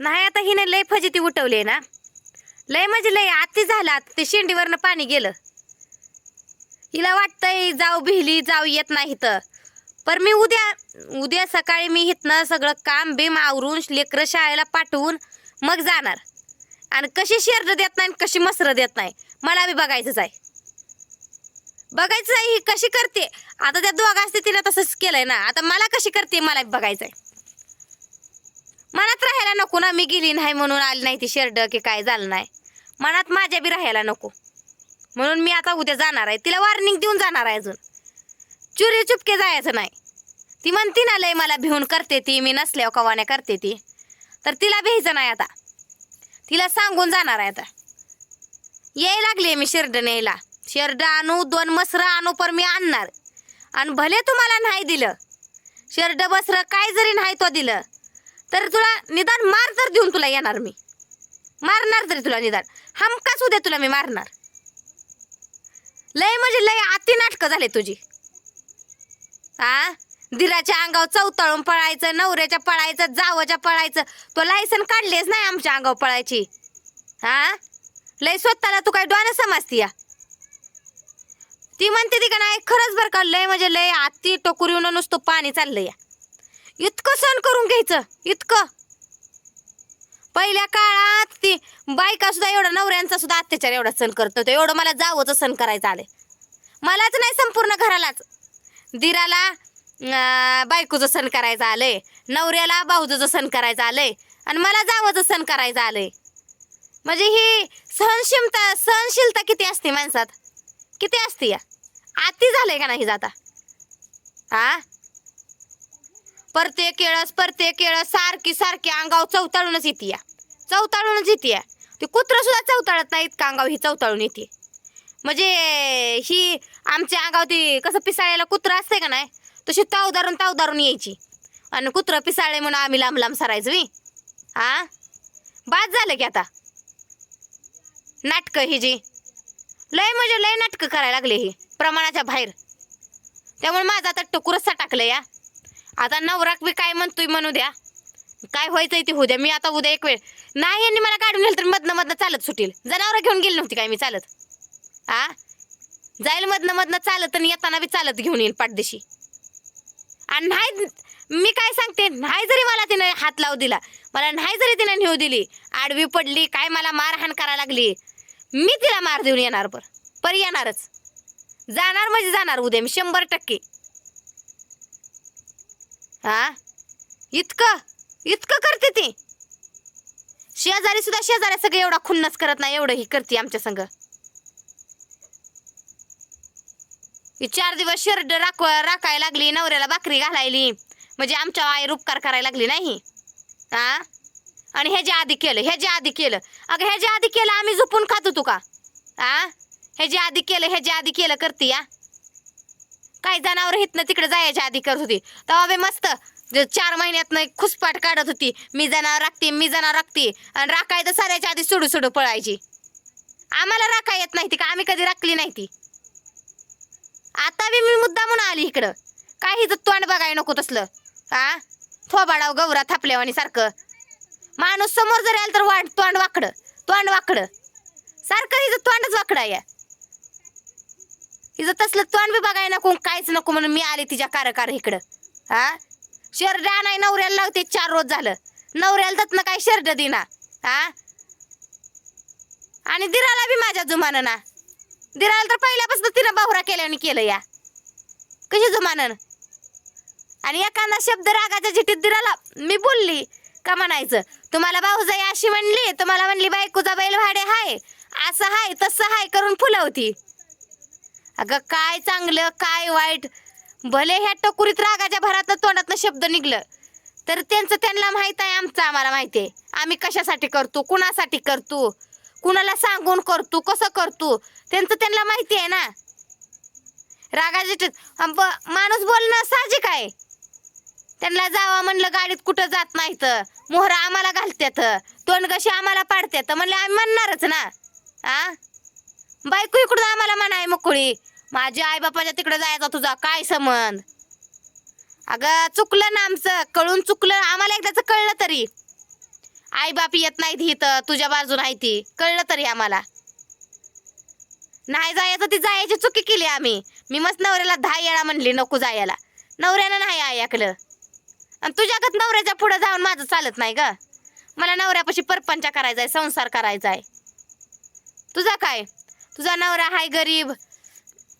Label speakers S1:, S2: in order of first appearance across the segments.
S1: नाही आता हिने लय फजिती उठवली ना. लय म्हणजे लय आती झाला आता ते शेंडीवरनं पाणी गेलं. हिला वाटतंय जाऊ भिली जाऊ येत नाही तर पर मी उद्या उद्या सकाळी मी इथनं सगळं काम बिम आवरून लेकरं शाळेला पाठवून मग जाणार. आणि कशी शेरड देत नाही आणि कशी मसरं देत नाही मला बी बघायचंच आहे. बघायचं आहे ही कशी करते? आता त्या दोघा असते तिने तसंच केलंय ना. आता मला कशी करते मला बघायचंय. बघायचं आहे मनात राहायला नको ना मी गेली नाही म्हणून आली नाही ती शर्ट की काय झालं नाही. मनात माझ्या बी राहायला नको. म्हणून मी आता उद्या जाणार आहे. तिला वॉर्निंग देऊन जाणार आहे अजून. चुरी चुपके जायचं नाही. ती म्हणती ना लय मला भिवून करते ती मी नसल्यावर कवाने करते ती. तर तिला भ्यायचं नाही आता. तिला सांगून जाणार आहे आता. याय लागली मी शेरड न्यायला. शेरड आणू दोन मसरं आणू पर मी आणणार. आणि भले तुम्हाला नाही दिलं शेरड बसरं काय जरी नाही तो दिलं तर तुला निदान मार तर देऊन तुला येणार मी. मारणार तरी तुला निदान. हमकाच उद्या तुला मी मारणार. लय म्हणजे लय अति नाटकं झाले तुझी. हा दिराच्या अंगावर चौताळून पळायचं नवऱ्याच्या पळायचं जावच्या पळायचं. तो लायसन काढलेच नाही आमच्या अंगावर पळायची. हा लय स्वतःला तू काय डोळ्यानं समजती या? ती म्हणते ती का नाही खरंच बरं का लय म्हणजे लय आती टोकुरी येऊन नुसतं पाणी चाललं या. इतकं सण करून घ्यायचं इतकं. पहिल्या काळात ती बायका सुद्धा एवढा नवऱ्यांचा सुद्धा अत्याचार एवढा सण करत नव्हतं एवढं मला जावंच सण करायचं आले मलाच नाही संपूर्ण घरालाच. दिराला बायकोचं सण करायचं आलंय. नवऱ्याला भाऊजचं सण करायचं आलंय. आणि मला जावंचं सण करायचं आलंय. म्हणजे ही सहनशीलता सहनशीलता किती असते माणसात? किती असते या? आती झालंय का नाही जाता? हा प्रत्येक केळस प्रत्येक केळस सारखी सारखी अंगाव चौताळूनच येते या. चौताळूनच येते या. ते कुत्रं सुद्धा चौताळत नाही का अंगाव ही चौताळून येते. म्हणजे ही आमच्या अंगाव ती कसं पिसाळ्याला कुत्रं असते का नाही? तशी तावदारून तावदारून यायची. आणि कुत्रं पिसाळे म्हणून आम्ही लांब लांब सरायचो मी हा बाद झालं की आता. नाटकं ही जी. लय म्हणजे लय नाटकं करायला लागले ही. प्रमाणाच्या बाहेर. त्यामुळे माझा आता टकुरसा टाकलं या. आता नवराक बी काय म्हणतोय म्हणू द्या. काय व्हायचंय ते होऊ द्या. मी आता उद्या एक वेळ नाही यांनी मला काढून नेलं तर मधनं मधनं चालत सुटील. जनावरं घेऊन गेली नव्हती काय मी चालत? आ? जाईल मधनं मधनं चालत आणि येताना बी चालत घेऊन येईल पाठदेशी. आणि नाही मी काय सांगते नाही जरी मला तिने हात लावू दिला मला नाही जरी तिने नेऊ दिली आडवी पडली काय मला मारहाण करायला लागली मी तिला मार देऊन येणार पर येणारच. जाणार म्हणजे जाणार उद्या मी शंभर टक्के. हा? इतकं? इतकं करते ती? शेजारी सुद्धा शेजाऱ्या सगळं एवढा खुन्नस करत नाही एवढं ही करते आमच्या संग. ही चार दिवस शर्ट राख राखायला लागली नवऱ्याला भाकरी घालायली. म्हणजे आमच्या आईर उपकार करायला लागली नाही. हा? आणि ह्याच्या आधी केलं ह्याच्या आधी केलं. अगं ह्याच्या आधी केलं आम्ही झोपून खातो तू का? हा? ह्याच्या आधी केलं ह्याच्या आधी केलं करते या काही जनावर हितनं तिकडे जायच्या आधी करत होती. तेव्हा बी मस्त. जे चार महिन्यात खुसपाट काढत होती. मी जनावर राखते मी जनावर राखते. आणि राखाय तर साऱ्याच्या आधी सोडू सोडू पळायची. आम्हाला राखा येत नाही ती का? आम्ही कधी राखली नाही ती. आता बी मी मुद्दा म्हणून आली इकडं. काही तर तोंड बघाय नको तसलं. हा थोबाडाव गौरा थापल्यावानी सारखं माणूस समोर जर आलं तर वाट तोंड वाकडं तोंड वाकडं. सारखं हिचं तोंडच वाकडं या तिचं तसलं तोंड बी बघाय नको काहीच नको म्हणून मी आले तिच्या कारकार इकडं. हा शर्ट नाही नवऱ्याला लावते चार रोज झालं. नवऱ्याला तत्न काय शर्ट देना हा आणि दिराला बी माझ्या जुमानं ना. दिराला तर पहिल्यापासून तिनं बाहुरा केल्याने केलं या. कशी जुमानं? आणि एखादा शब्द रागाच्या झिटीत दिराला मी बोलली का म्हणायचं? तुम्हाला भाऊजाई अशी म्हणली तुम्हाला म्हणली बायकोचा बैल भाडे हाय असं हाय तसं हाय करून फुलवती. अगं काय चांगलं काय वाईट? भले ह्या टकुरीत रागाच्या भरात तोंडातनं शब्द निघलं तर त्यांचं त्यांना माहीत आहे आमचं आम्हाला माहिती आहे. आम्ही कशासाठी करतो कुणासाठी करतो कुणाला सांगून करतो कसं करतो त्यांचं त्यांना माहिती आहे ना? रागाचे ब- माणूस बोलणं साहजिक आहे. त्यांना जावा म्हणलं गाडीत कुठं जात नाही तर मोहरा आम्हाला घालत्यात तोंड कशी आम्हाला पाडत्यात म्हणले आम्ही म्हणणारच ना. आ? बायको इकडून आम्हाला म्हणाय मुकुळी. माझ्या आई बापाच्या तिकडे जायचा तुझा काय संबंध? अगं चुकलं ना आमचं कळून चुकलं आम्हाला एकदाच कळलं तरी. आई बाप येत नाहीत ही इथं तुझ्या बाजून आहे ती कळलं तरी आम्हाला. नाही जायचं ती जायची चुकी केली आम्ही. मी मस्त नवऱ्याला दहा येळा म्हणली नको जायला. नवऱ्यानं नाही ऐकलं. आणि तुझ्यागत नवऱ्याच्या पुढं जाऊन माझं चालत नाही ग. मला नवऱ्यापाशी परपंचा करायचा आहे संसार करायचा आहे तुझा काय? तुझा नवरा हाय गरीब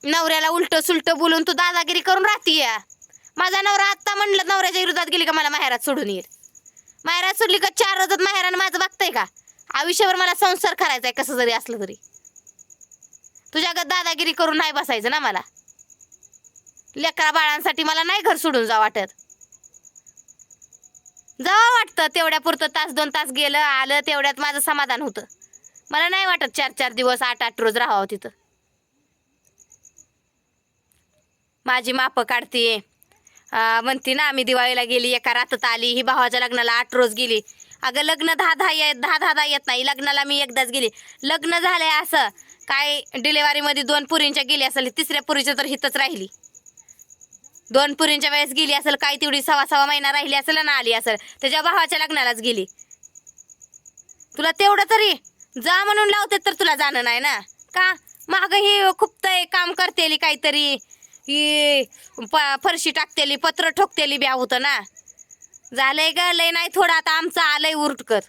S1: नवऱ्याला उलट सुलट बोलून तू दादागिरी करून राहतीय माझा नवरा आत्ता म्हणलं नवऱ्याच्या विरोधात गेली का मला माहेरात सोडून येईल? माहेरात सोडली का चार रोजात माहेरानं माझं बघताय का? आयुष्यावर मला संसार करायचा आहे कसं जरी असलं तरी. तुझ्यागत दादागिरी करून नाही बसायचं ना मला. लेकरा बाळांसाठी मला नाही घर सोडून जा वाटत. जावं वाटतं तेवढ्या पुरतं तास दोन तास गेलं आलं तेवढ्यात माझं समाधान होतं. मला नाही वाटत चार चार दिवस आठ आठ रोज राहावं तिथं. माझी मापं काढतीये. म्हणती ना आम्ही दिवाळीला गेली एका रातात आली ही भावाच्या लग्नाला आठ रोज गेली. अगं लग्न दहा दहा येत दहा दहा दहा येत नाही लग्नाला मी एकदाच गेली. लग्न झालंय असं. काय डिलेवरीमध्ये दोन पुरींच्या गेली असेल तिसऱ्या पुरीच्या तर हितच राहिली. दोन पुरींच्या वेळेस गेली असेल काय तेवढी सव्वा सव्वा महिना राहिली असेल ना आली असेल त्याच्या भावाच्या लग्नालाच गेली. तुला तेवढं तरी जा म्हणून लावते तर तुला जाणं नाही ना. का? मागं ही खूप काम करतेली काहीतरी. ही प- फरशी टाकतेली पत्र ठोकतेली ब्या होतं ना. झालंय का लय नाही थोडं आता आमचं आलंय उरटकर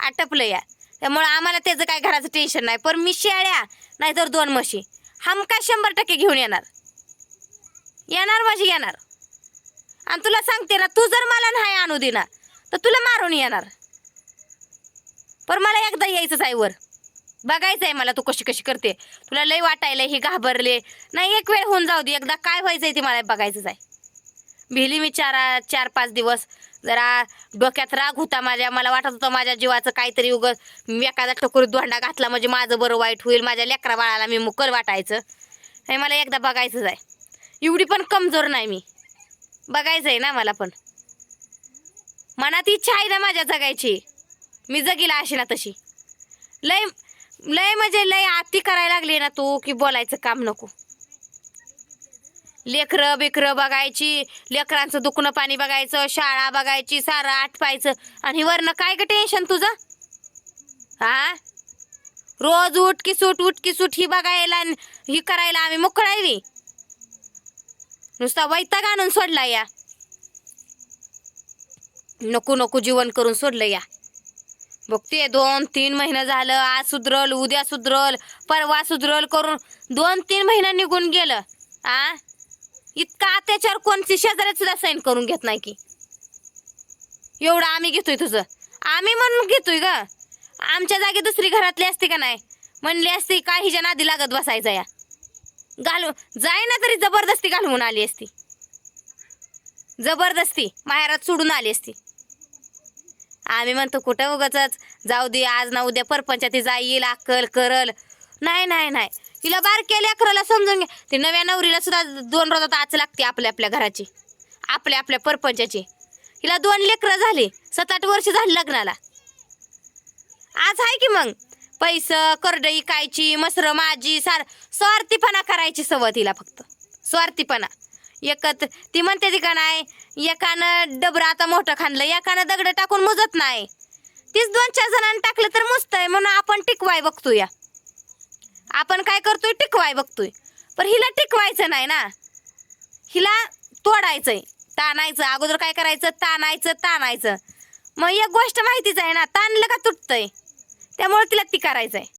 S1: आटपलं या. त्यामुळं आम्हाला त्याचं काय घराचं टेन्शन नाही. पण मी शेळ्या नाहीतर दोन म्हशी. हमका शंभर टक्के घेऊन येणार? येणार माझी येणार आणि तुला सांगते ना तू जर मला नाही आणू देणार तर तुला मारून येणार. पण मला एकदा यायचंच आहे वर. बघायचं आहे मला तू कशी कशी करते. तुला लय वाटायला हे घाबरले. नाही एक वेळ होऊन जाऊ दे. एकदा काय व्हायचंय ते मला बघायचंच आहे. भिली मी चार चार पाच दिवस जरा डोक्यात राग होता माझ्या. मला वाटत होतं माझ्या जीवाचं काहीतरी उगत मी एखादा टकोरीत धोंडा घातला म्हणजे माझं बरं वाईट होईल माझ्या लेकरा बाळाला मी मुकल वाटायचं. हे मला एकदा बघायचंच आहे. एवढी पण कमजोर नाही मी. बघायचं आहे ना मला पण. मनात इच्छा आहे ना माझ्या जगायची. मी जगीला अशी ना तशी. लय लय म्हणजे लय आती करायला लागली ना तू की बोलायचं काम नको. लेकरं बिकरं बघायची लेकरांचं दुखणं पाणी बघायचं शाळा बघायची सारं आटपायचं आणि वरनं काय ग टेन्शन तुझं? हा रोज उठकी सूट उठकी सूट ही बघायला ही करायला आम्ही मुकळायली नुसता वैताग आणून सोडला या. नको नको जीवन करून सोडलं या. बघते दोन तीन महिने झालं आज सुधरल उद्या सुधरल परवा सुधरल करून दोन तीन महिना निघून गेलं. आ? इतका अत्याचार कोणती शेजाऱ्यात सुद्धा साईन करून घेत नाही की? एवढं आम्ही घेतोय तुझं. आम्ही म्हणून घेतोय ग. आमच्या जागी दुसरी घरातली असते का नाही? म्हणली असती काही हिच्या नादी लागत बसायचं या. घालू जाय ना तरी जबरदस्ती घालवून आली असती. जबरदस्ती माहेरात सोडून आली असती. आम्ही म्हणतो कुठं उगाच जाऊ दे आज ना उद्या परपंचाती जाईल अक्कल करल. नाही नाही नाही. तिला बारक्या लेकराला समजून घ्या ती नव्या नवरीला सुद्धा दोन रोजात आच लागते आपल्या आपल्या घराची. आपल्या आपल्या परपंचाची. हिला दोन लेकरं झाली. सात आठ वर्ष झाली लग्नाला. आज आहे की मग? पैसं करडई कायची मसर माझी सार स्वार्थीपणा करायची सवय तिला फक्त. स्वार्थीपणा. एकत ती म्हणते ती का नाही एकानं डबरं आता मोठं खाणलं एकानं दगड टाकून मुजत नाही. तीच दोन चार जणांनी टाकलं तर मुजतंय म्हणून आपण टिकवाय बघतोय. आपण काय करतोय? टिकवाय बघतोय. पण हिला टिकवायचं नाही ना. हिला तोडायचंय. ताणायचं. अगोदर काय करायचं? ताणायचं ताणायचं. मग एक गोष्ट माहितीच आहे ना ताणलं का तुटतंय? त्यामुळे तिला ती करायचंय.